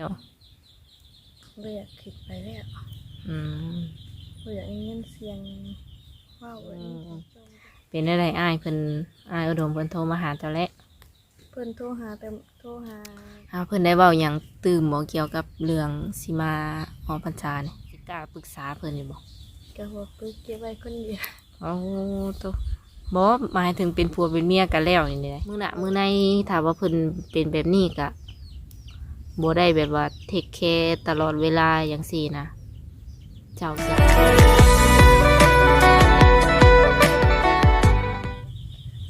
แล้วเรียกคิดไปแล้วอืมเรียกเงินเสียงว้าวอันนี้อืมเป็นอะไรอ้ายเพิ่นอ้ายอุดมเพิ่นโทรมาหาเจ้าแล้วเพิ่นโทรหาแต่โทรหาอ้าวเพิ่นได้เว้าหยังตื่มบ่เกี่ยวกับเรื่องสิมาออกพรรษานี่สิกล้าปรึกษาเพิ่นอยู่บ่กระหัวปึกเก็บไว้คนเดียวโอ้ตัวบ่หมายถึงเป็นผัวเป็นเมียกันแล้วนี่แหละมื้อหน้ามื้อในถ้าว่าเพิ่นเป็นแบบนี้ก็ บ่ได้แบบว่าเทคแคร์ตลอดเวลาจังซี่นะ เจ้าสิ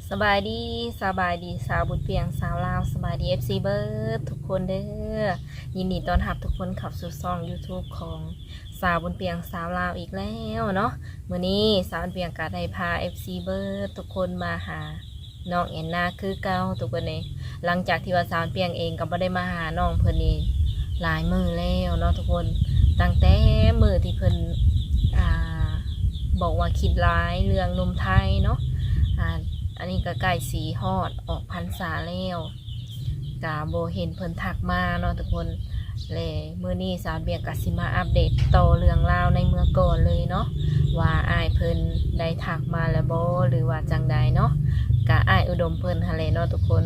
สบายดีสบายดีสาวบุญเปียงสาวลาวสบายดี FC เบิร์ดทุกคนเด้อยินดีต้อนรับทุกคนเขับสู่ช่อง YouTube ของสาวบุญเปียงสาวลาวอีกแล้วเนาะมื้อนี้สาวบุญเปียงก็ได้พา FC เบิร์ดทุกคนมาหา น้องแอนนาคือเก่าทุกคนเองหลังจากที่ว่าสาวเปียงเองก็บ่ได้มาหาน้องเพิ่นนี่หลายมือแล้วเนาะทุกคนตั้งแต่มือที่เพิ่นอ่าบอกว่าคิดร้ายเรื่องนมไทยเนาะอ่าอันนี้ก็ใกล้สีฮอดออกพรรษาแล้วกาโบเห็นเพิ่นทักมาเนาะทุกคน เลมื้อนี้สาวเบียกกสิมาอัปเดตต่อเรื่องราวในเมื่อก่อนเลยเนาะว่าอ้ายเพิ่นได้ทักมาแล้วบ่หรือว่าจังใดเนาะกะอ้ายอุดมเพิ่นหั่นแหละเนาะทุกคน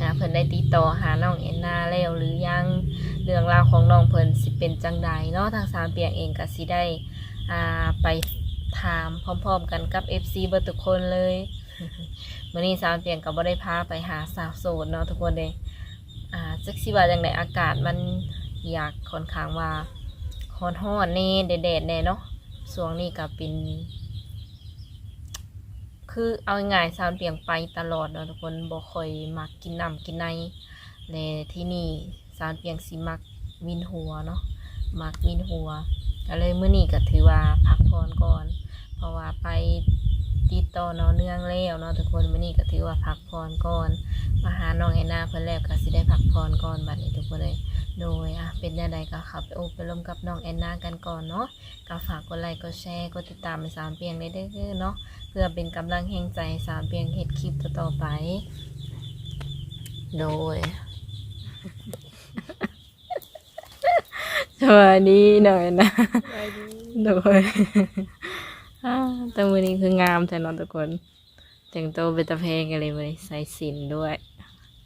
นะเพิ่นได้ติดต่อหาน้องเอ็นนาแล้วหรือยังเรื่องราวของน้องเพิ่นสิเป็นจังใดเนาะทางสาวเบียกเองก็สิได้อ่าไปถามพร้อมๆกันกับ FC เบิดทุกคนเลยมื่อนี้สาวเตียงก็บ่ได้พาไปหาสาวโสดเนาะทุกคนเลย อ่าจักสิว่าจังไดอากาศมันอยากค่อนข้างว่าร้อนฮ้อนแน่แดดๆแน่เนาะช่วงนี้ก็เป็น คือเอาง่ายๆสาวเตียงไปตลอดเนาะทุกคนบ่ค่อยมักกินน้ำกินในและที่นี่สาวเตียงสิมักวินหัวเนาะมักวินหัวก็เลยมื้อนี้ก็ถือว่าพักผ่อนก่อน เพราะว่าไป ติดต่อเนาะเนื่องแล้วเนาะทุกคนมื้อนี้ก็ถือว่าพักผ่อนก่อนมาหาน้องแอนนาเพิ่นแล้วก็สิได้พักผ่อนก่อนบัดนี้ทุกคนเลยโดยอะเป็นแนวใดก็ขับไปโอบไปลมกับน้องแอนนากันก่อนเนาะก็ฝากกดไลค์กดแชร์กดติดตามให้สามเปียงได้ด้อเนาะเพื่อเป็นกำลังแห่งใจสามเปียงเฮ็ดคลิปต่อไป โดยสวัสดีหน้องแอนนาไปดีโดย อ่าแต่มือนี้คืองามแต่นอนทุกคน แต่งตัวเป็นตะเพงกันเลยเลยใส่สินด้วย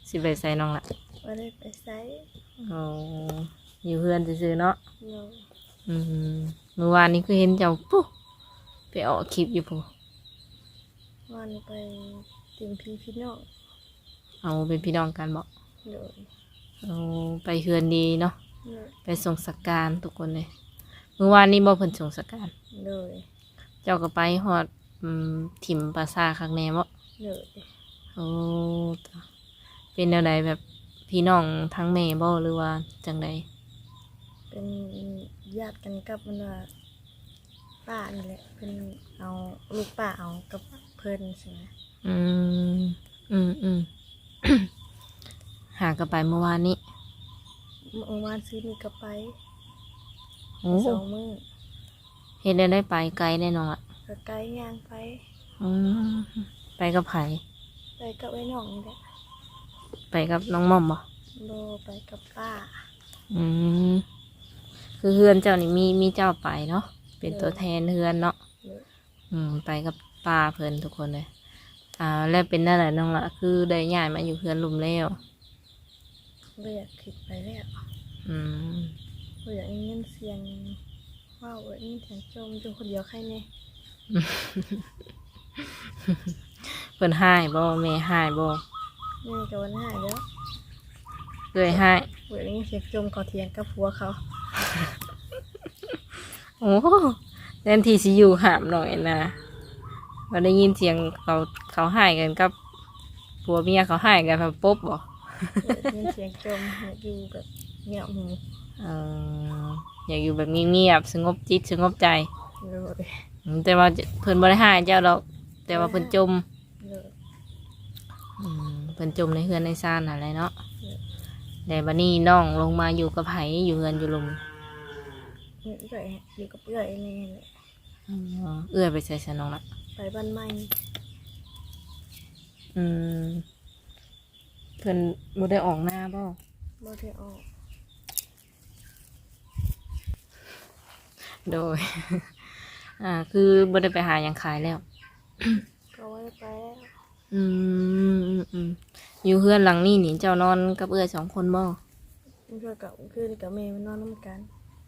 สิไปใส่น้องละว่าได้ไปไซส์อ๋ออยู่เพื่อนซื้อๆเนาะเนาะอืมเมื่อวานนี้คือเห็นเจ้าปุ๊บไปออกคลิปอยู่ปุ๊วันไปติมพี่พี่น้องเอาเป็นพี่น้องกันบอกเนาะเอาไปเฮือนดีเนาะเนาะไปส่งสการทุกคนเลย เมื่อวานนี้บ่เพิ่นส่งสการเนาะ เจ้าก็ไปฮอดอืมถิ่มปราสาทข้างในบ่เนาะโอ้ตะเป็นแนวใดแบบพี่น้องทั้งแม่บ่หรือว่าจังใดเป็นญาติกันกับมันว่าป้านี่แหละเพิ่นเอาลูกป้าเอากับเพิ่นใช่ไหมอืมอืมอืม หากระไปเมื่อวานนี้เมื่อวานซื้อนี่ก็ไปโอ้ สองมื้อ เฮ็ดได้ได้ไปไกลแน่นอนอะก็ไกลย่างไปอืมไปกับไผไปกับไอ้น้องนี่แหละไปกับน้องม่อมบ่โบไปกับป้าอืมคือเฮือนเจ้านี่มีมีเจ้าไปเนาะเป็นตัวแทนเฮือนเนาะเนาะอืมไปกับป้าเพิ่นทุกคนเลยอ่าแล้วเป็นได้แหละน้องละคือได้ย้ายมาอยู่เฮือนลุมแล้วเรียกคิดไปแล้วอืมเรียกเงินเสียง ว้าวอันนี้เสียงจมจนคนเดียวใครเนี่ยเพิ่นให้บ่แม่ให้บ่แม่กับวันหายแล้วเอ้ยให้เรียกนี้เสียงจมเขาเทียงกับผัวเขา โอ้แทนที่สิอยู่หามหน่อยนะมาได้ยินเสียงเขาเขาให้กันกับผัวเมียเขาให้กันแบบปุ๊บบ่เรียกเงินเสียงจมอยู่แบบเงียบหูเออ อยากอยู่แบบเงียบๆสงบจิตสงบใจเลยอืมแต่ว่าเพิ่นบ่ได้ให้เจ้าดอกแต่ว่าเพิ่นจมเลยอืมเพิ่นจมในเฮือนในซ่านอะไรเนาะแต่บัดนี้น้องลงมาอยู่กับไผอยู่เฮือนอยู่ลุมเอื้อยอยู่กับเอื้อยนี่แหละอืมเอื้อยไปใส่สนองละไปบ้านใหม่อืมเพิ่นบ่ได้ออกหน้าบ่บ่ได้ออก โดย อ่า คือบ่ได้ไปหาหยังขายแล้ว ก็ว่าไปแล้วอืมอืมอืมอยู่เฮือนหลังนี้นี่เจ้านอนกับเอื้อยสองคนบ่มันก็กับคืนกับแม่มันนอนน้ำกัน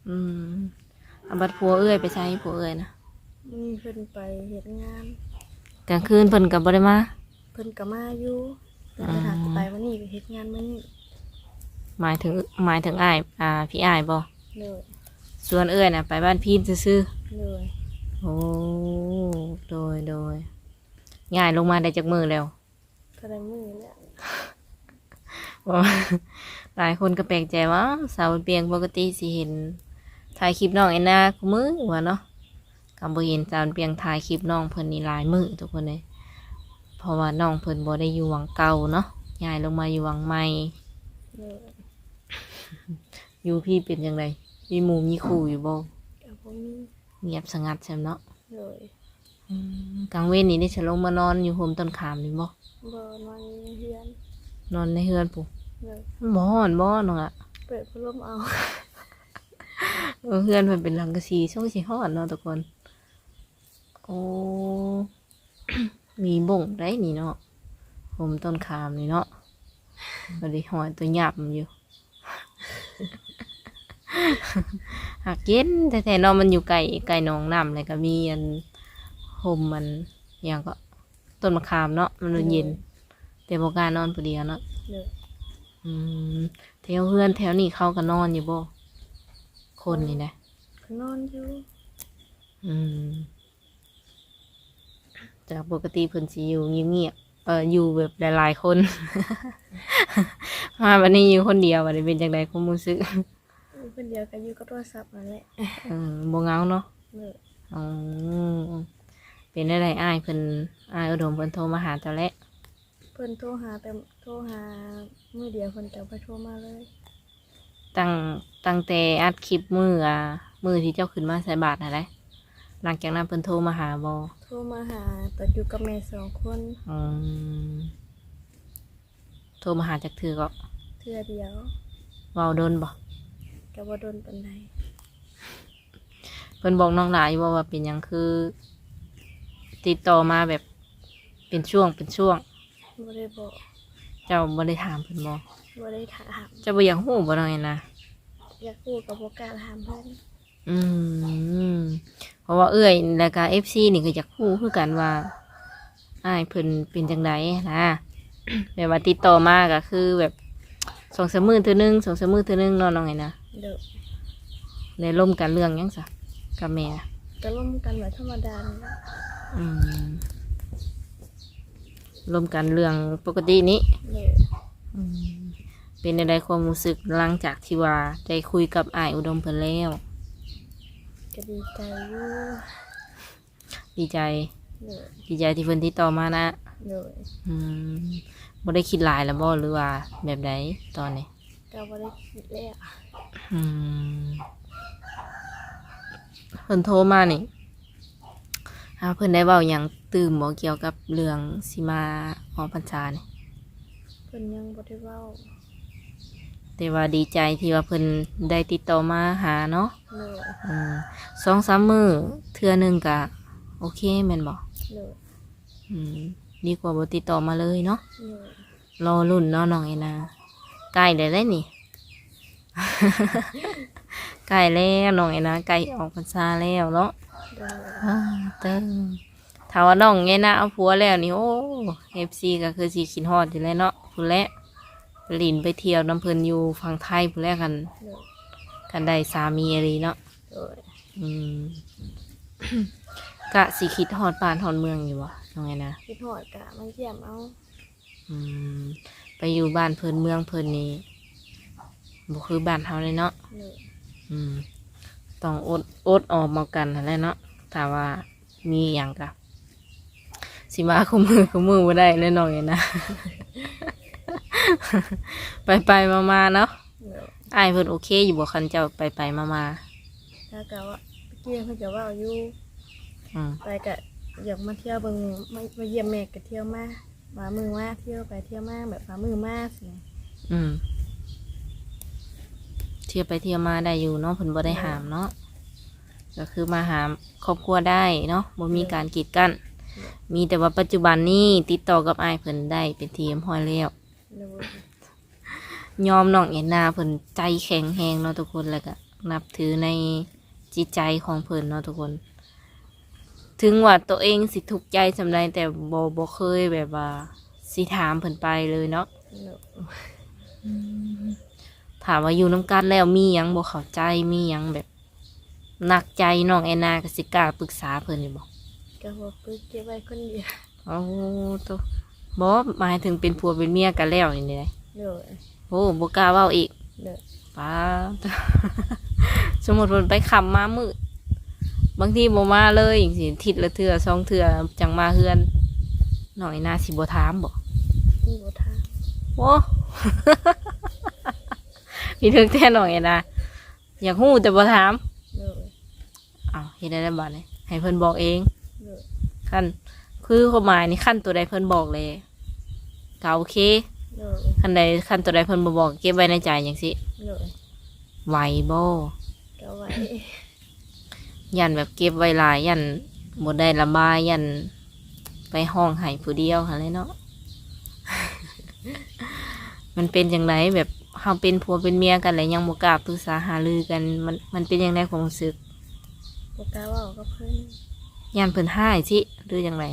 อืมเอาบัดผัวเอื้อยไปใช้ผัวเอื้อยนะมีเพิ่นไปเฮ็ดงานกลางคืนเพิ่นก็บ่ได้มาเพิ่นก็มาอยู่เพิ่นจะหาไปวันนี้ไปเฮ็ดงานมื้อนี้หมายถึงหมายถึงอ้ายอ่า พี่อ้ายบ่เลย ส่วนเอื้อยน่ะไปบ้านพี่ซื่อเลยๆโอ้โดยโดยง่ายลงมาได้จากมือแล้ว ก็ได้มื้อแล้วว่าหลายคนก็แปลกใจว่า สาวเปียงปกติสิเห็นถ่ายคลิปน้องแอนนาคุมือว่าเนาะกับ่เห็นสาวเปียงถ่ายคลิปน้องเพิ่นนี่หลายมือทุกคนเลยเพราะว่าน้องเพิ่นบ่ได้อยู่วังเก่าเนาะย้ายลงมาอยู่วังใหม่เลยอยู่พี่เป็นยังไง มีหมู่มีคู่อยู่บ่ก็บ่มีเงียบสงัดใช่เนาะเลยอืมกลางเว้นนี่ได้ฉลงมานอนอยู่โฮมต้นขามนี่บ่บ่นอนอยู่เฮือนนอนในเฮือนปุ๊เลยบ่ฮ้อนบ่น้องอะเปิดพัดลมเอาเออเฮือนมันเป็นหลังกะสีช่วงสิฮ้อนเนาะทุกคนโอ้ มีบ่งได้นี่เนาะผมต้นขามนี่เนาะบไดีหอยตัวหยาบอยู่ หักเย็นแต่แต่เนาะมันอยู่ไกลไกลหนองน้ำเลยก็มีอันห่มมันอย่างก็ต้นมะขามเนาะมันเย็น แต่บอกล้ารนอนผู้เดียวเนาะเลยอืมแถวเฮือนแถวนี้เขาก็นอนอยู่บ่คนนี่นะก็นอนอยู่อืมจากปกติเพิ่นสิอยู่เงียบๆเอออยู่แบบหลายๆคน มาวันนี้อยู่คนเดียววันนี้เป็นจังไดความรู้สึกอยู่ คนเดียวก็อยู่กับโทรศัพท์นั่นแหละเออบ่เหงาเนาะเลยอ๋อเป็นอะไรอ้ายเพิ่นอ้ายอุดมเพิ่นโทรมาหาเจ้าแล้วเพิ่นโทรหาแต่โทรหามื้อเดียวเพิ่นก็บ่โทรมาเลย ตั้งตั้งแต่อัดคลิปมืออะมือที่เจ้าขึ้นมาใส่บาตรอะไรหลังจากนั้นเพิ่นโทรมาหาบ่โทรมาหาตอนอยู่กับแม่สองคนอืมโทรมาหาจากเธอก็เทื่อเดียวเว้าโดนบ่ ก็บ่โดนปานใดเพิ่นบอกน้องหลายว่าว่าเป็นหยังคือ ติดต่อมาแบบเป็นช่วงเป็นช่วง บ่ได้บอกเจ้าบ่ได้ถามเพิ่นบ่บ่ได้ถามเจ้าบ่อยากฮู้บ่น้องไงนะอยากพูดกับบ่กล้าถามเพิ่นอืมเพราะว่าเอื้อยแล้วก็ FC นี่ก็อยากฮู้คือกันว่าอ้ายเพิ่นเป็นจังไดนะแบบว่าติดต่อมาก็คือแบบสองสามมื้อเทื่อนึงสองสามมื้อเทื่อนึงเนาะน้องไงนะ เด้อได้ล่มกันเรื่องหยังซะกับแม่ก็ร่วมกันแบบธรรมดานี่แหละอืมล่มกันเรื่องปกตินี้ เด้ออืมเป็นอะไรความรู้สึกหลังจากที่ว่าได้คุยกับอ้ายอุดมเพิ่นแล้ว ก็ดีใจอยู่ดีใจ เด้อดีใจที่เพิ่นติดต่อมานะเด้ออืมบ่ได้คิดหลายแล้วบ่หรือว่าแบบใดตอนนี้ก็บ่ได้คิดแล้วอืม เพิ่นโทรมานี่หาเพิ่นได้เว้าหยังตื่มบ่เกี่ยวกับเรื่องสิมาออกพรรษานี่เพิ่นยังบ่ได้เว้าแต่ว่าดีใจที่ว่าเพิ่นได้ติดต่อมาหาเนาะเด้ออืมสองสามมือเทื่อหนึงก็โอเคแม่นบ่เด้ออืมดีกว่าบ่ติดต่อมาเลยเนาะเด้อรอรุ่นเนาะน้องไอ้นาใกล้ได้แล้วนี่ ใกล้แล้วน้องไอ้นาใกล้ออกพรรษาแล้วเนาะเด้ออ่าเติมถ้าว่าน้องไงนะเอาผัวแล้วนี่โอ้เอฟซีก็คือสีขินฮอดอยู่แล้วเนาะพูนแหละไปลินไปเที่ยวน้ำเพลินอยู่ฝั่งไทยพูนแหละกันเด้อกันได้สามีอะไรเนาะเด้ออืม กะสีคิดฮอดป่านฮอดเมืองอยู่วะน้องไงนะคิดฮอดกะมันเยี่ยมเอาอืมไปอยู่บ้านเพลินเมืองเพลินนี่ บ่คือบ้านเฮาเลยเนาะเด้ออืม ต้องอดอดออกมากันนั่นแหละเนาะถ้าว่ามีอย่างกะสิมาคุมือคุมือบ่ได้เลยน้องเนี่ยนะ ไปไปมามาๆเนาะเด้ออ้ายเพิ่นโอเค อยู่บ่คันเจ้าไปไปมามาถ้าก็ว่าเมื่อกี้เพิ่นก็เว้าอยู่ๆอืมไปก็อยากมาเที่ยวเบิ่งมามาเยี่ยมแม่ก็เที่ยวมามามือมาเที่ยวไปเที่ยวมาแบบมามือมาสิอืมเที่ยวไปเที่ยวมาได้อยู่เนาะเพิ่นบ่ได้ห้ามเนาะก็คือมาหาครอบครัวได้เนาะบ่มีการกีดกันมีแต่ว่าปัจจุบันนี้ติดต่อกับอ้ายเพิ่นได้เป็นทีมพอยแล้วโดยยอมน้องเอ็นนาเพิ่นใจแข็งแหงเนาะทุกคนแล้วก็นับถือในจิตใจของเพิ่นเนาะทุกคน ถึงว่าตัวเองสิทุกข์ใจสำใดแต่บ่บ่เคยแบบว่าสิถามเพิ่นไปเลยเนาะ โดย ถามว่าอยู่น้ำกันแล้วมีหยังบ่เข้าใจมีหยังแบบหนักใจน้องแอนนาก็สิกล้าปรึกษาเพิ่นอยู่บ่ก็บอกปึกเก็บไว้คนเดียวโอ้ตัวบ่หมายถึงเป็นผัวเป็นเมียกันแล้วนี่ได้โดยโอ้บ่กล้าเว้าอีกโดยป้าดสมมุติเพิ่นไปขับมามืดบางทีบ่มาเลยจังซี่ทิศละเทื่อสองเทื่อจังมาเฮือนน้องแอนนาสิบ่ถามบ่มีบทางโอ้ มีเรื่องแท้น้องแอนนาอยากฮู้แต่บ่ถามโดยอ้าวเฮ็ดได้แล้วบัดนี้ให้เพิ่นบอกเองโดยขั้นคือความหมายนี่ขั้นตัวใดเพิ่นบอกเลยก็โอเคโดยขั้นใดขั้นตัวใดเพิ่นบ่บอกเก็บไว้ในใจอย่างสิโดยไหวบ่ก็ไว้ยันแบบเก็บไว้หลายยันบ่ได้ระบายยันไปห้องให้ผู้เดียวหั่นเลยเนาะ มันเป็นจังไดแบบ เฮาเป็นผัวเป็นเมียกันแล้วยังบ่กล้าปรึกษาหารือกันมันมันเป็นจังไดความรู้สึกปกกล้าเว่าก็เพิ่นยันเพิ่นให้สิหรือจังได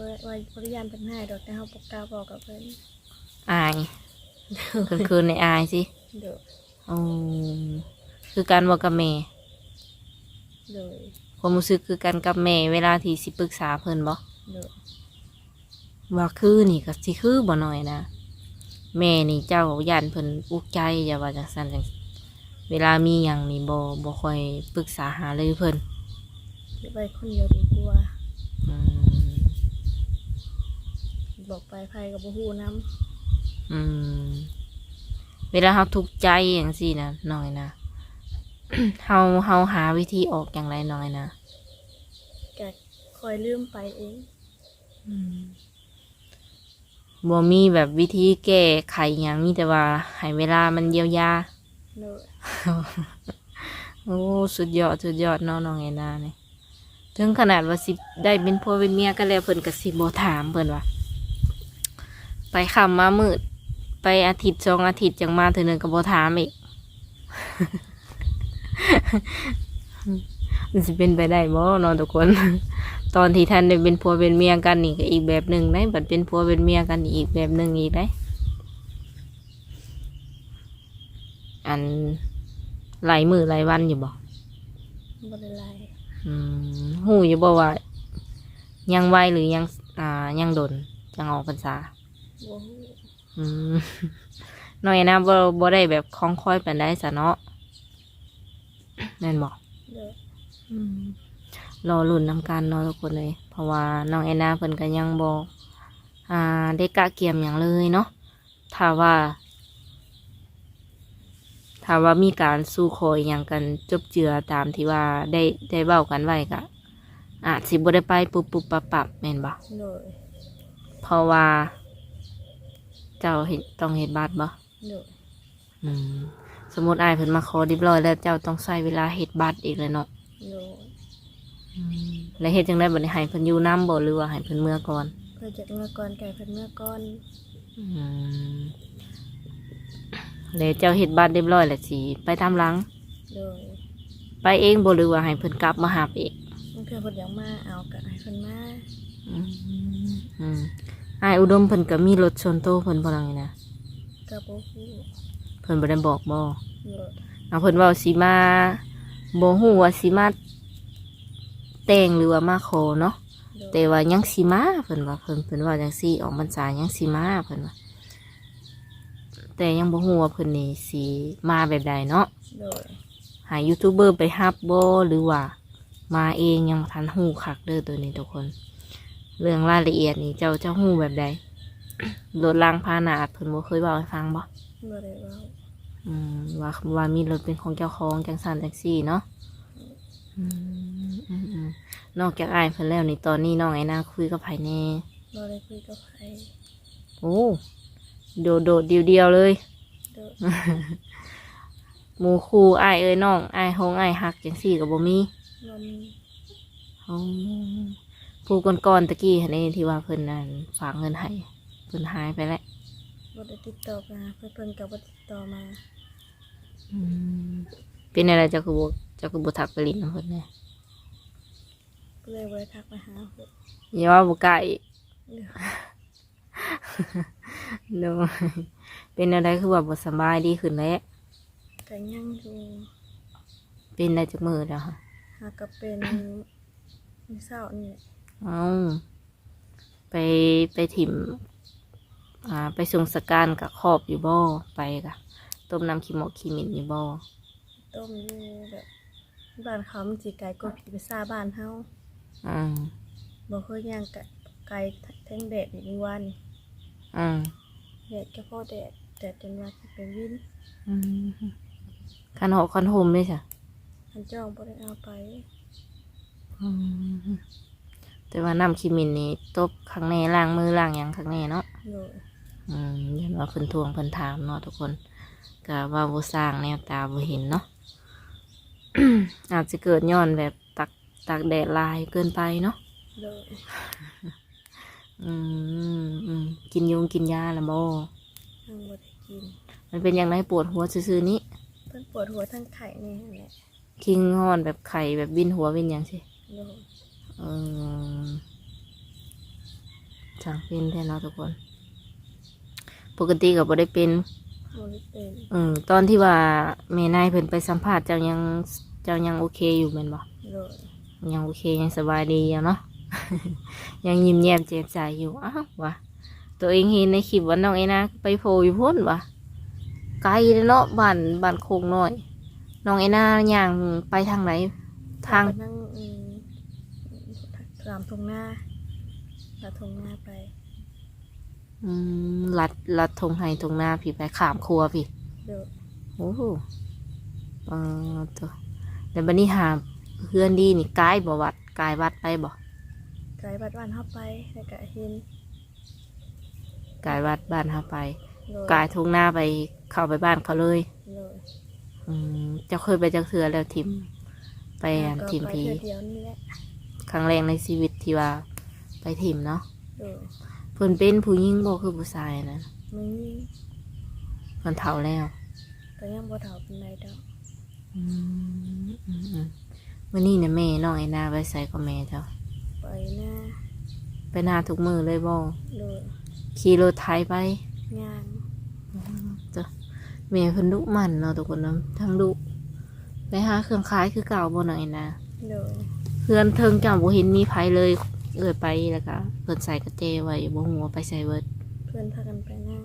ว่าว่าบริยานเป็นให้ดอกแต่เฮาปกกล้าบอกกับเพิ่นอายเคินๆในอายสิโดยอืมคือการบอกกับแม่โดยความรู้สึกคือกันกับแม่เวลาที่สิปรึกษาเพิ่นบ่โดยว่าคือนี่ก็สิคือบ่น้อยนะ แม่นี่เจ้าย่านเพิ่นอุกใจอย่าว่าจังซั่นจังเวลามีหยังนี่บ่บ่ค่อยปรึกษาหาเลยเพิ่นเก็บไว้คนเดียวดีกว่าอืมบอกไปไผกับบ่ฮู้นํอืมเวลาเฮาทุกข์ใจจังซี่นะน้อยนะ เฮาเฮาหาวิธีออกอย่างไรน้อยนะก็คอยลืมไปเอง บ่มีแบบวิธีแก้ไขหยังมีแต่ว่าให้เวลามันเยียวยา โดยโอ้สุดยอดสุดยอดเน้องน้องไอ้นาเนี่ยถึงขนาดว่าสิได้เป็นพ่อเป็นเมียกันแล้วเพิ่นก็สิบ่ถามเพิ่นว่า ไปคำมามืด ไปอาทิตย์สองอาทิตย์จังมาเถือหนึ่งก็บ่ถามอีก มันสิเป็นไปได้บ่เนอนทุกคน ตอนที่ท่านได้เป็นผัวเป็นเมียกันนี่ก็อีกแบบหนึ่งได้บัดเป็นผัวเป็นเมียกันอีกแบบหนึ่งอีกได้อันหลายมือหลายวันอยู่บ่บ่ได้ไล่อืมหูอยู่บ่ว่ายังไวหรือยังอ่ายังดนจังออกพรรษาบ่ฮู้อืมน้อยนะบ่บ่ได้แบบคล้องคอยปานใดซะเนาะแม่นบ่โดย รอลุ่นนำกันเนาะทุกคนเลย เพราะว่าน้องแอนนาเพิ่นก็ยังบ่อ่าได้กะเกียมหยังเลยเนาะถ้าว่าถ้าว่ามีการสู้คอยอย่างกันจบเจือตามที่ว่าได้ได้เบ้ากันไว้ก็อาจสิบ่ได้ไปปุบปุบปับปับแม่นบ่โดยเพราะว่า เจ้าเห็นต้องเห็นบัตรบ่โดยอืมสมมติอายเพิ่นมาขอเรียบร้อยแล้วเจ้าต้องใช้เวลาเฮ็ดบัตรอีกเลยเนาะโดย แล้วเฮ็ดจังได๋บัดนี้ให้เพิ่นอยู่นํบ่หรือว่าให้เพิ่นเมื่อก่อนเพื่อจากเมื่อก่อนไก่เพิ่นเมื่อก่อนอืมแล้วเจ้าเฮ็ดบัตรเรียบร้อยแล้วสิไปตามหลัง โดยไปเองบ่หรือว่าให้เพิ่นกลับมาหาเองบางเทื่อเพิ่นอยากมาเอาก็ให้เพิ่นมาอืมอืมอายอุดมเพิ่นก็มีรถชนโตวเพิ่นบ่ล่ะนี่นะก็บ่ฮู้เพิ่นบ่ได้บอกบ่โดยเอาเพิ่นเว้าสิมาบ่ฮู้ว่าสิมา แต่งหรือว่ามาขอเนาะโดยแต่ว่ายังสิมาเพิ่นว่าเพิ่นเพิ่นว่าจังซี่ออกพรรษายังสิมาเพิ่นว่าแต่ยังบ่ฮู้ว่าเพิ่นนี่สิมาแบบใดเนาะโดยหายูทูบเบอร์ไปฮับบ่หรือว่า มาเองยังบ่ทันฮู้คักเด้อตัวนี้ทุกคน เรื่องรายละเอียดนี่เจ้าเจ้าฮู้แบบใดรถรางพาหนะเพิ่นบ่เคยเว้าให้ฟังบ่บ่ได้เว้าอืมว่าว่ามีรถเป็นของเจ้าของจังสันจังซี่เนาะอืมอืมอืม นอกจากอายเพิ่นแล้วนี่ตอนนี้น้องไอ้นาคุยกับไผแน่บ่ได้คุยกับไผโอ้โดดโดดเดียวเดียวๆเลย โดยหมู่คู่อ้ายเอ้ยน้องอ้ายฮงอ้ายฮักจังซี่ก็บ่มีบ่มีอ๋อผู้ก่อนๆตะกี้หั่นเองที่ว่าเพิ่นนั่นฝากเงินให้เพิ่นหายไปแล้วบ่ได้ติดต่อมาเพิ่นเพิ่นก็บ่ติดต่อมาอืมเป็นอะไรเจ้าคือบ่เจ้าคือบ่ทักไปลิ้นนำเพิ่นแหน่ ก็เลยบ่ได้ทักมาหาเพิ่นอย่าว่าบ่กล้าอีกเด้อโดยเป็นอะไรคือว่าบ่สำบายดีขึ้นแล้วก็ยังอยู่เป็นได้จักมื้อแล้วค่ะหาก็เป็นมื้อเช้านี่แหละเอ้าไปไปถิ่มอ่าไปส่งสการกับครอบอยู่บ่ไปกะต้มน้ำขี้หมอกขี้หมิ่นอยู่บ่ต้มอยู่แบบบ้านเขามันสิไกลกว่าผีไปซ่าบ้านเฮา อืมบ่เคยย่างกะไกลแท่งแดดอีกวันอืมแดดก็พอแดดแดดจนว่าสิเป็นวินอืมคันหอกคันโฮมด้วยจ้ะอันจ้องบ่ได้เอาไปอืมแต่ว่าน้ำขี้หมิ่นนี่ตบข้างในล้างมือล้างหยังข้างในเนาะโดยอืมยันว่าเพิ่นทวงเพิ่นถามเนาะทุกคนก็ว่าบ่สร้างแนวตาบ่เห็นเนาะ อาจจะเกิดย้อนแบบ ตักตักแดดลายเกินไปเนาะโดยอืมอืมกินยุงกินยาแล้วบ่ยังบ่ได้กิน มันเป็นอย่างไรปวดหัวซื่อๆนี้เพิ่นปวดหัวทั้งไข่นี่นั่นแหละคิงงอนแบบไข่แบบวินหัววินหยังสิโดยเออจังเป็นแท้เนาะทุกคน ปกติก็บ่ได้เป็น บ่ได้เป็นเออตอนที่ว่าแม่นายเพิ่นไปสัมภาษณ์เจ้ายังเจ้ายังโอเคอยู่แม่นบ่โดย ยังโอเคยังสบายดีอยู่เนาะ ยังยิ้มแย้มแจ่มใสอยู่อ้าววะตัวเองเห็นในคลิปว่าน้องไอ้นะไปโผล่อยู่พ้นวะไกลเลยเนาะบ้านบ้านโคงน้อย น้องไอ้นาย่างไปทางไหนทางไปนั่งอืมตามทงหน้าตามทงหน้าไป อืมลัดลัดทงไห้ทงหน้าพี่ไปขามครัวพี่โดยโอ้โหเออตัวแต่บันนี้หา เพื่อนดีนี่กายบ่วัดกายวัดไปบ่ไกลบัดบ้านเฮาไปแล้วก็เห็นกายวัดบ้านเฮาไป โดยกายทงหน้าไปเข้าไปบ้านเขาเลย โดยอืมเจ้าเคยไปจักเทือแล้วทิมไปอันแล้วก็ทิมไปพีเทื่อเดียวนี่แหละครั้งแรกในชีวิตที่ว่าไปทิมเนาะโดยเพิ่นเป็นผู้หญิงบ่คือผู้ชายนะมันนี่เพิ่นเฒ่าแล้ว ก็ยังบ่เฒ่าปานใดดอกอืมอืมอืม วันนี้เนี่ยแม่น้องไอ้นาไปใส่กับแม่เจ้าไปหน้าไปนาทุกมือเลยบ่โดยขี่รถไถไปงานจ้ะแม่เพิ่นดุมันเนาะทุกคนเนาะทั้งดุไปหาเครื่องขายคือเก่าบ่น้องไอ้นาโดยเพื่อนเทิงจังบ่เห็นมีไผเลย เอ่ยไปแล้วก็เพิ่นใส่กระเจไว้บ่ฮู้ว่าไปใส่เบิดเพื่อนพากันไปหน้า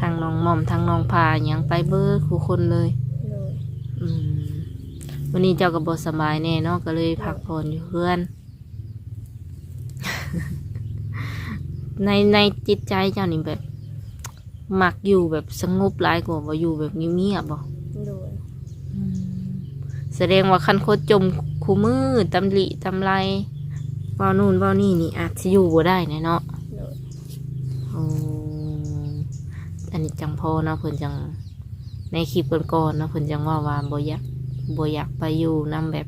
ทางน้องหม่อมทางน้องพาหยังไปเบิดผู้คนเลยโดยอืม วันนี้เจ้าก็บ่สบายแน่เนาะก็เลยพักผ่อนอยู่เพื่อน ในในจิตใจเจ้านี่แบบมักอยู่แบบสงบหลายกว่าบ่อยู่แบบเงียบๆบ่โดยอืมแสดงว่าคันโคตรจมคู่มือตำลิตำไรเว้านู่นเว้านี่นี่อาจสิอยู่บ่ได้แน่เนาะโดยโอ้อันนี้จังพอเนาะเพิ่นจังในคลิปก่อนๆเนาะเพิ่นจังว่าว่าบ่อยาก บ่อยากไปอยู่นำแบบ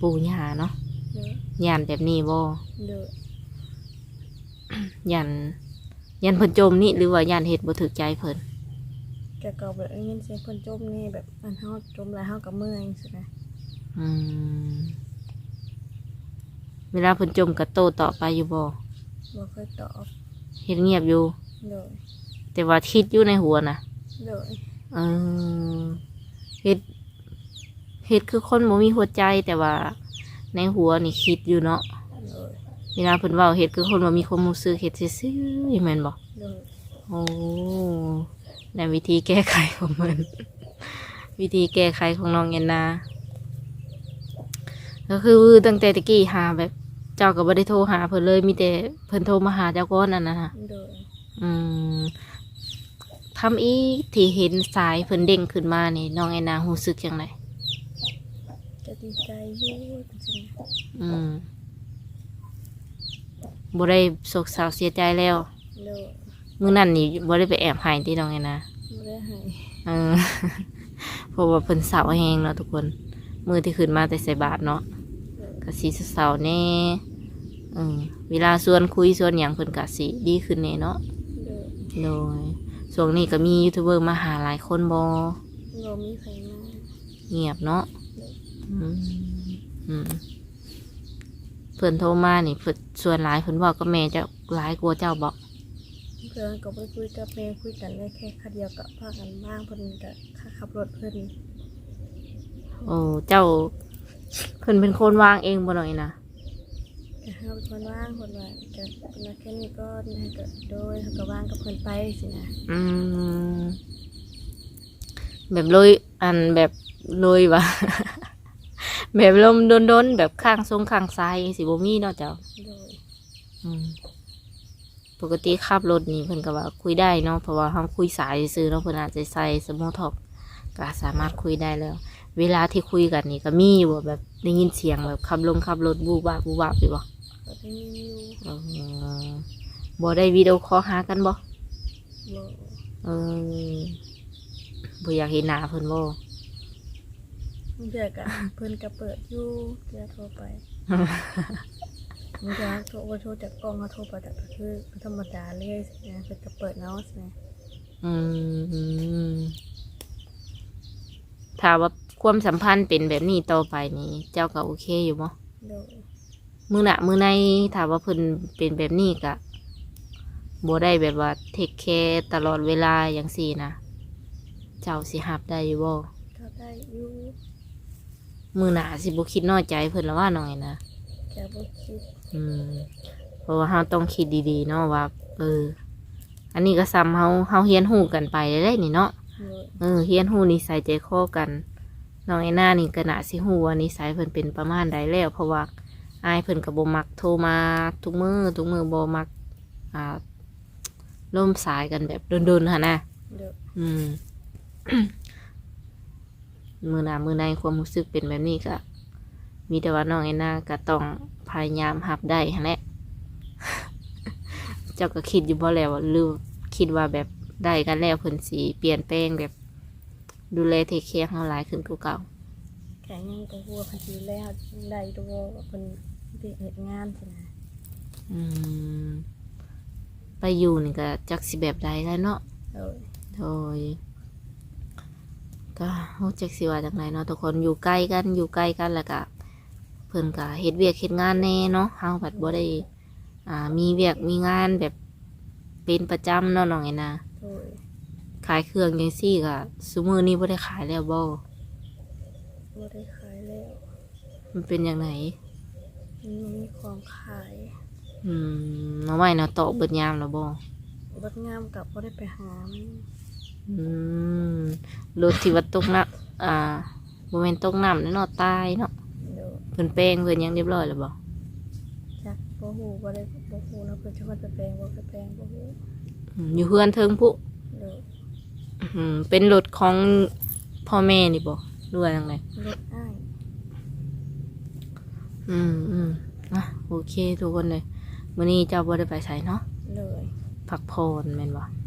ปู่ย่าเนาะโดยย่านแบบนี้บ่โดยย่านย่านเพิ่นจมนี่หรือว่าย่านเฮ็ดบ่ถูกใจเพิ่นแกก็แบบได้ยินเสียงคนจมนี่แบบมันเฮาจมแล้วเฮาก็เมื่อยสินะอืมเวลาเพิ่นจมก็โตต่อไปอยู่บ่บ่เคยตอบเฮ็ดเงียบอยู่ โดยแต่ว่าคิดอยู่ในหัวน่ะ โดยเออเฮ็ด เฮ็ดคือคนบ่มีหัวใจแต่ว่า ในหัวนี่คิดอยู่เนาะโดยเวลาเพิ่นเว้าเฮ็ดคือคนบ่มีความรู้สึกเฮ็ดซื่อๆแม่นบ่โดยโอ้ในวิธีแก้ไขของมัน วิธีแก้ไขของน้องแอนนา ก็คือตั้งแต่ตะกี้หาแบบ เจ้าก็บ่ได้โทรหาเพิ่นเลยมีแต่เพิ่นโทรมาหาเจ้าก้อนนั่นนะฮะโดยอืมทำอีกที่เห็นสายเพิ่นเด้งขึ้นมานี่น้องแอนนารู้สึกจังไดจะ ดีใจอยู่จริงอืมบ่ได้โศกเศร้าเสียใจแล้วๆโดยมื้อนั้นนี่บ่ได้ไปแอบหายที่น้องแอนนาบ่ได้ให้เออ เพราะว่าเพิ่นเสาแหงเนาะทุกคน มือที่ขึ้นมาแต่ใส่บาทเนาะกะสีเสาแน่เออเวลาส่วนคุยส่วนอย่างเพิ่นกะสีดีขึ้นแน่เนาะโดยโดยช่วงนี้ก็มียูทูบเบอร์มาหาหลายคนบอโดยมีไฟมาเงียบเนาะ อืมอืมเพิ่นโทรมานี่เพิ่นส่วนหลายเพิ่นบอกก็แม่เจะหลายกลัวาเจ้าบอกเพื่อนก็ไปคุยกับแม่คุยกันได้แค่คาเดียวกับพากันบ้างเพิ่นก็ค่าขับรถเพิ่นโอ้เจ้า เพิ่นเป็นคนวางเองบ่หน่อยนะก็เฮาเป็นคนว่างคนว่าก็เป็นว่าแค่นี้ก็ให้ก็โดยเฮาก็ว่างกับเพิ่นไปสินะอืมแบบโรยอันแบบโรยวะ แบบลมโดนๆแบบข้างทรงข้างซ้ายสิบ่มีเนาะเจ้าโดยอืมปกติขับรถนี่เพิ่นก็ว่าคุยได้เนาะเพราะว่าเฮาคุยสายซื่อๆเนาะเพิ่นอาจจะใส่สมอท็อกก็สามารถคุยได้แล้ว เวลาที่คุยกันนี่ก็มีอยู่บ่แบบได้ยินเสียงแบบขับลงขับรถบูบวาบบูบวาบอยู่บ่ก็ได้ยินอยู่เออบ่ได้วิดีโอคอลหากันบ่บ่เออบ่อยากเห็นหน้าเพิ่นบ่ เดือก็เพิ่นก็เปิดอยู่เดี๋ยวโทรไปมันจะโทรบ่โทรจากกล้องก็โทรไปจากก็คือธรรมดาเลยสินะเพิ่นก็เปิดเนาะสินะอืมถ้าว่าความสัมพันธ์เป็นแบบนี้ต่อไปนี่เจ้าก็โอเคอยู่บ่โดยมือหนะมือในถามว่าเพิ่นเป็นแบบนี้กะบ่ได้แบบว่าเทคแคร์ตลอดเวลาอย่างสี่นะ เจ้าสิหับได้อยู่บ่ก็ได้อยู่ มือหนาสิบ่คิดน้อยใจเพิ่นละว่าหน่อยนะแค่บ่คิดอืมเพราะว่าเฮาต้องคิดดีๆเนาะว่า เออ อันนี้ก็ซ้ำเฮาเฮาเฮียนหูกันไปได้นี่เนาะโดยเออเฮียนหูนิสัยใจคอกันน้องไอ้หน้านี่ก็น่าสิฮู้ว่านิสัยเพิ่นเป็นประมาณใดแล้ว เพราะว่าอายเพิ่นก็บ่มักโทรมาทุกมือทุกมือบ่มัก อ่าล่มสายกันแบบโดนๆค่ะนะ โดย อืม มือหนามือในความรู้สึกเป็นแบบนี้ก็ มีแต่ว่าน้องไอ้หน้าก็ต้องพยายามหับได้หั่นแหละเจ้าก็คิดอยู่บ่แล้วว่าหรือคิดว่าแบบได้กันแล้วเพิ่นสีเปลี่ยนแปลงแบบดูแลเทคแคร์เฮาหลายขึ้นกว่าเก่าแค่ยังก็หัวพันทีแล้วได้ตัวว่าเพิ่นสิเฮ็ดงานสินะอืมไปอยู่นี่ก็จักสิแบบใดแล้วเนาะโดยโดย ก็รู้จักสิว่าจังไรเนาะทุกคนอยู่ใกล้กันอยู่ใกล้กันแล้วก็เพิ่นก็เฮ็ดเวียกเฮ็ดงานแน่เนาะเฮาผัดบ่ได้อ่ามีเวียกมีงานแบบเป็นประจำเนาะน้องไอ้นาโดยขายเครื่องจังซี่ก็ซุมื้อนี้บ่ได้ขายแล้วบ่บ่ได้ขายแล้วมันเป็นอย่างไหนมันบ่มีของขายอืมเนาะไว้เนาะโตะเบิดยามแล้วบ่บัดงามกับบ่ได้ไปหามัน อืมรถที่ว่าตกน้ำอ่าบ่แม่นตกน้ำเนาะตายเนาะโดยเพิ่นแป้งเพิ่นหยังเรียบร้อยแล้วบ่จักบ่ฮู้บ่ได้บ่ฮู้แล้วเพิ่นจะมาไปแปลงบ่ไปแปลงบ่ฮู้อืมอยู่เฮือนเทิงพุโดยอืมเป็นรถของพ่อแม่นี่บ่หรือว่าจังได รถอ้ายอืมอืมอะโอเคทุกคนเลยมื้อนี้เจ้าบ่ได้ไปไสเนาะเลยพักผ่อนแม่นบ่โดย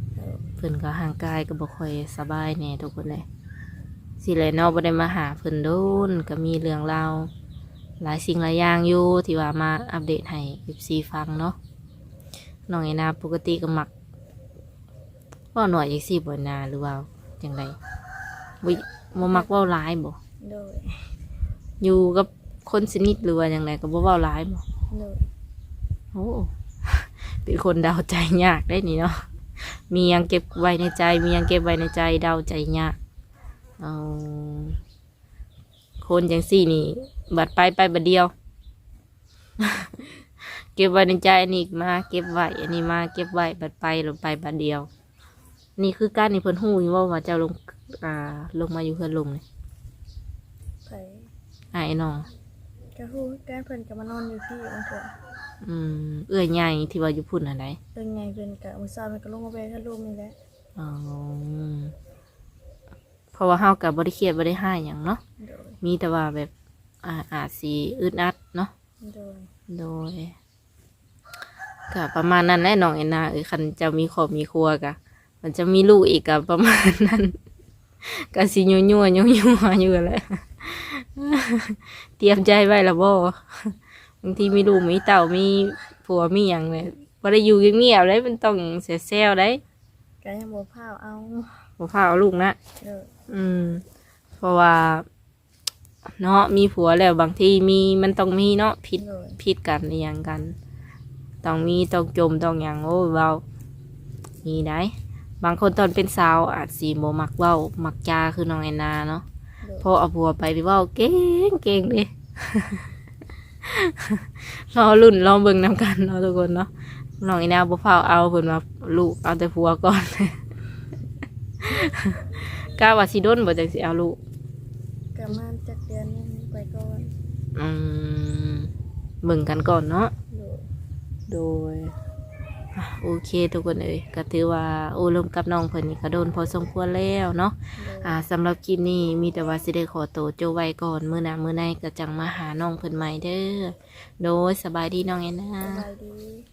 เพิ่นก็ห่างกายก็บ่ค่อยสบายแน่ทุกคนเลยสิแลเนาะบ่ได้มาหาเพิ่นโดนก็มีเรื่องราวหลายสิ่งหลายอย่างอยู่ที่ว่ามาอัปเดตให้ FC ฟังเนาะน้องไอ้นาปกติก็มักเว้าหน่อยจังซี่บ่นาหรือว่าจังไดบ่บ่มักเว้าหลายบ่โดยอยู่กับคนสนิทหรือว่าอย่างไรก็บ่เว้าร้ายบ่โดย โอ้ เป็นคนเดาใจยากได้นี่เนาะ มียังเก็บไว้ในใจ มียังเก็บไว้ในใจเดาใจยากเอาคนจังสี่นี่บัดไปไปบัดเดียว เก็บไว้ในใจอันนี้อีกมา เก็บไว้อันนี้มาเก็บไว้บัดไปลงไปบัดเดียว นี่คือการนี่เพิ่นฮู้อยู่ว่าว่าเจ้าลงอ่าลงมาอยู่เพื่อนลงนี่ไปอ้ายน้อง ก็ฮู้การเพิ่นก็มานอนอยู่ที่บางเทื่ออืมเอื้อยใหญ่ที่ว่าอยู่พุ่นอะไรเป็นไงเพิ่นก็มื้อเช้าเพิ่นก็ลงมาแวะกับลูกนี่แหละอ๋อเพราะว่าเฮากับบริเครียดบริห้าอย่างเนาะโดยมีแต่ว่าแบบอาอาจสีอึดอัดเนาะ โดยโดยก็ประมาณนั้นแหละน้องเอ็นนาเออคันจะมีครอบมีครัวกะ มันจะมีลูกอีกกับประมาณนั้น ก็สิยั่วยั่วยั่วยั่วอยู่แหล้ว เตรียมใจไว้และบ่บางทีมีลูกมีเต่ามีผัวมีหยังเลยบ่ได้อยู่เงียบๆเลยมันต้องเสียแซวได้ก็ยังบ่พาวเอาบ่พาเอาลูกนะเด้ออืม เพราะว่า เนาะมีผัวแล้วบางทีมีมันต้องมีเนาะผิดโดยผิดกันอหย่างกัน ต้องมีต้องจมต้องอย่างโอ้เว้ามีได้บางคนตอนเป็นสาวอาจสีโมมักเว้ามักจาคือน้องแอนนาเนาะโดย พอเอาผัวไปไปเว้าเก่งเก่งเลยรอรุ่นรอเบิ่งนำกันเนาะทุกคนเนาะน้องแอนนาบ่เฝ้าเอาเพิ่นว่าลูกเอาแต่ผัวก่อนกล้าว่าสิโดนบ่จังสิเอาลูกก็มาจักเดือนหนึงไปก่อนอืมเบิ่งกันก่อนเนาะโดย โดยอะโอเคทุกคนเอ้ยก็ถือว่าโอ้ลมกับน้องเพิ่นนี่ก็โดนพอสมควรแล้วเนาะโดยอ่าสำหรับคลิปนี้มีแต่ว่าสิได้ขอตัวโจไว้ก่อนมื้อหน้ามื้อในก็จังมาหาน้องเพิ่นใหม่เด้อโดยสบายดีน้องแอนนา สบายดี